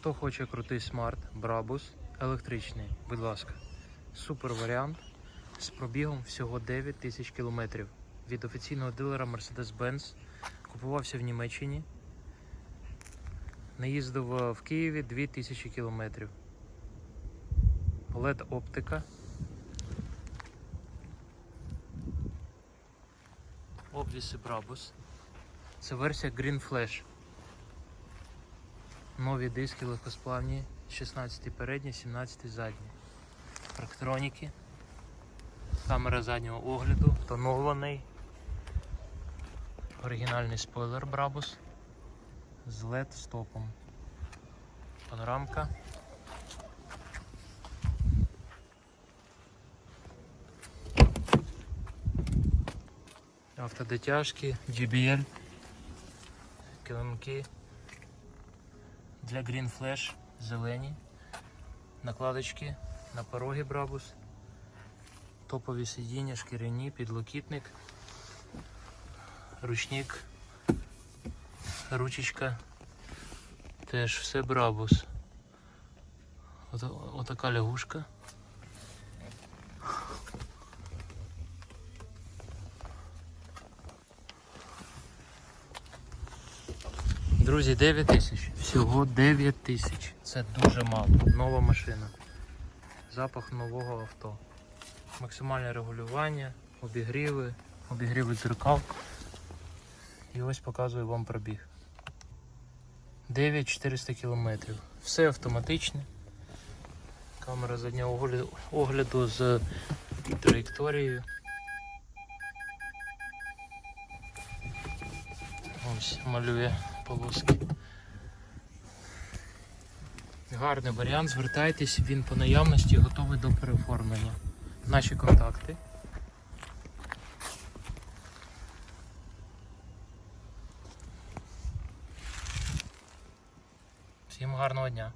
Хто хоче крутий смарт, Брабус електричний, будь ласка. Супер варіант з пробігом всього 9 тисяч кілометрів. Від офіційного дилера Mercedes-Benz. Купувався в Німеччині. Наїздив е, в Києві 2000 кілометрів. LED оптика. Обвіси Brabus. Це версія Green Flash. Нові диски легкосплавні, 16 передні, 17 задні. Парктроніки. Камера заднього огляду, тонований. Оригінальний спойлер Brabus з LED стопом. Панорамка. Автодотяжки, GBL, килимки для Green Flash зелені, накладочки на пороги Брабус, топові сидіння, шкіряні, підлокітник, ручник, ручечка, теж все Брабус. От, отака лягушка. Друзі, 9 тисяч. Всього 9 тисяч. Це дуже мало. Нова машина. Запах нового авто. Максимальне регулювання, обігріви, обігріви дзеркал. І ось показую вам пробіг. 9400 кілометрів. Все автоматичне. Камера заднього огляду, огляду з траєкторією. Ось малює полоски. Гарний варіант, звертайтесь, він по наявності готовий до переоформлення. Наші контакти. Всім гарного дня!